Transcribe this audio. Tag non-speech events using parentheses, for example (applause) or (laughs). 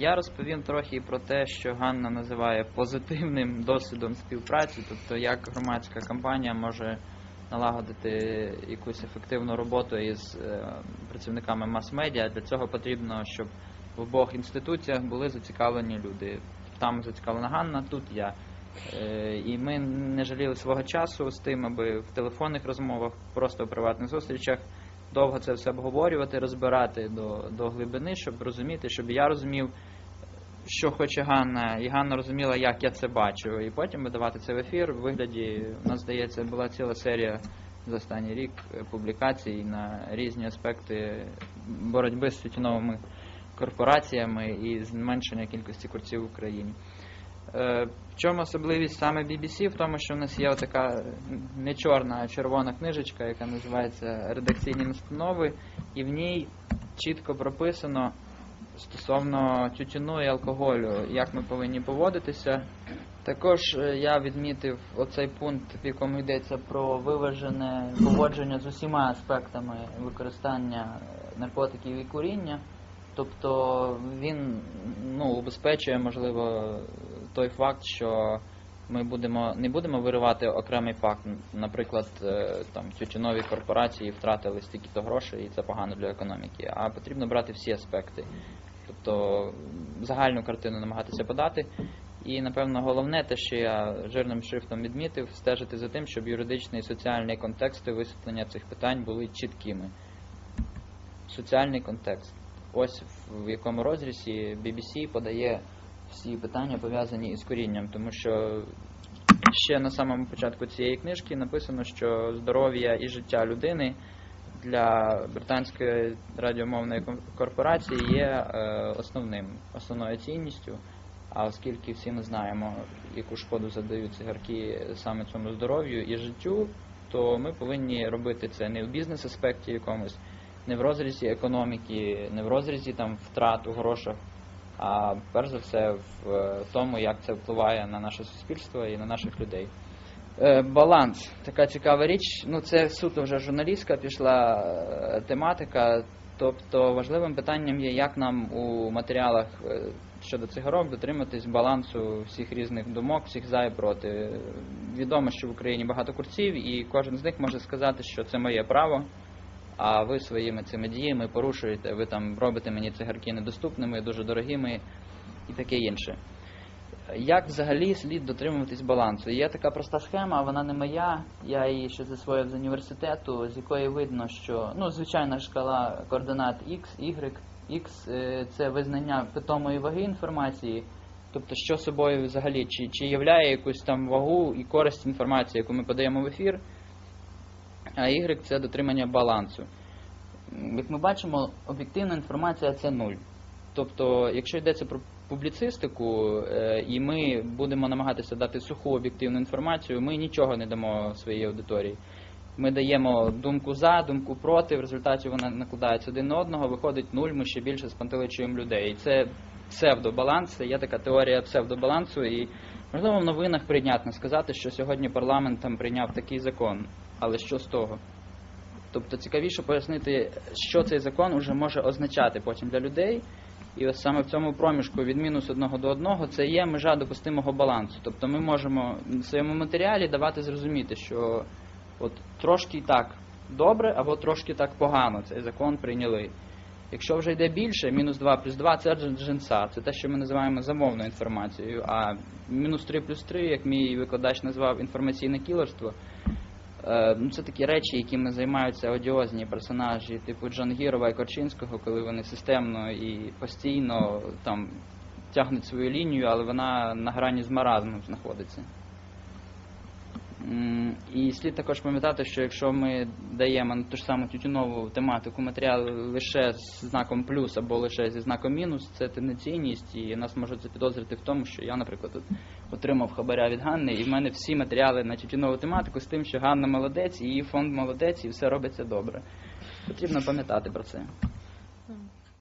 Я розповім трохи про те, що Ганна називає позитивним (laughs) досвідом співпраці, тобто як громадська компанія може налагодити якусь ефективну роботу із е, працівниками мас-медіа. Для цього потрібно, щоб в обох інституціях були зацікавлені люди. Там зацікавлена Ганна, тут я. Е, І ми не жаліли свого часу з тим, аби в телефонних розмовах, просто в приватних зустрічах довго це все обговорювати, розбирати до, до глибини, щоб розуміти, щоб я розумів, що хоче Ганна, і Ганна розуміла, як я це бачу. І потім видавати це в ефір. В вигляді, у нас здається, була ціла серія за останній рік е, публікацій на різні аспекти боротьби з тютюновими корпораціями і зменшення кількості курців в Україні. Е, В чому особливість саме BBC? В тому, що в нас є така не чорна, а червона книжечка, яка називається Редакційні настанови, і в ній чітко прописано стосовно тютюну і алкоголю, як ми повинні поводитися. Також е, я відмітив оцей пункт, в якому йдеться про виважене поводження з усіма аспектами використання наркотиків і куріння. Тобто він ну, убезпечує, можливо, той факт, що ми будемо не будемо виривати окремий факт. Наприклад, е, там тютюнові корпорації втратили стільки-то грошей, і це погано для економіки. А потрібно брати всі аспекти, тобто загальну картину намагатися подати. І напевно головне, те, що я жирним шрифтом відмітив, стежити за тим, щоб юридичний і соціальний контексти висвітлення цих питань були чіткими. Соціальний контекст. Ось в якому розрізі BBC подає всі питання пов'язані із корінням, тому що ще на самому початку цієї книжки написано, що здоров'я і життя людини для британської радіомовної корпорації є е, основним, основною цінністю. А оскільки всі ми знаємо, яку шкоду задають цигарки саме цьому здоров'ю і життю, то ми повинні робити це не в бізнес-аспекті якомусь, не в розрізі економіки, не в розрізі там втрат у грошах, а перш за все в е, тому, як це впливає на наше суспільство і на наших людей. Е, Баланс така цікава річ. Ну, це суто вже журналістська пішла е, тематика. Тобто важливим питанням є, як нам у матеріалах щодо цигарок дотриматись балансу всіх різних думок, всіх за і проти. Відомо, що в Україні багато курців, і кожен з них може сказати, що це моє право. А ви своїми цими діями порушуєте, ви там робите мені цигарки недоступними, дуже дорогими і таке інше. Як взагалі слід дотримуватись балансу? Є така проста схема, вона не моя. Я її ще засвоїв з університету, з якої видно, що ну, звичайна шкала координат X, Y. X е, це визнання питомої ваги інформації, тобто що собою взагалі, чи, чи являє якусь там вагу і користь інформації, яку ми подаємо в ефір, а Y це дотримання балансу. Як ми бачимо, об'єктивна інформація це нуль. Тобто, якщо йдеться про публіцистику, е, і ми будемо намагатися дати суху об'єктивну інформацію, ми нічого не дамо своїй аудиторії. Ми даємо думку за, думку проти, в результаті вона накладається один на одного, виходить нуль, ми ще більше спантеличуємо людей. І це псевдобаланс, є така теорія псевдобалансу, і можливо в новинах прийнятно сказати, що сьогодні парламент там прийняв такий закон. Але що з того? Тобто цікавіше пояснити, що цей закон уже може означати потім для людей. І ось саме в цьому проміжку від мінус одного до одного це є межа допустимого балансу. Тобто ми можемо в своєму матеріалі давати зрозуміти, що от трошки так добре, або трошки так погано цей закон прийняли. Якщо вже йде більше, мінус 2 плюс 2 це джин- джинса, це те, що ми називаємо замовною інформацією. А мінус 3 плюс 3, як мій викладач назвав інформаційне кілерство, ну, це такі речі, якими займаються одіозні персонажі, типу Джангірова і Корчинського, коли вони системно і постійно там тягнуть свою лінію, але вона на грані з маразмом знаходиться. І слід також пам'ятати, що якщо ми даємо на ту ж саму тютюнову тематику матеріал лише з знаком плюс або лише зі знаком мінус, це тенденційність, і нас можуть запідозрити в тому, що я, наприклад, тут отримав хабаря від Ганни, і в мене всі матеріали на тютюнову тематику з тим, що Ганна молодець, і її фонд молодець, і все робиться добре. Потрібно пам'ятати про це.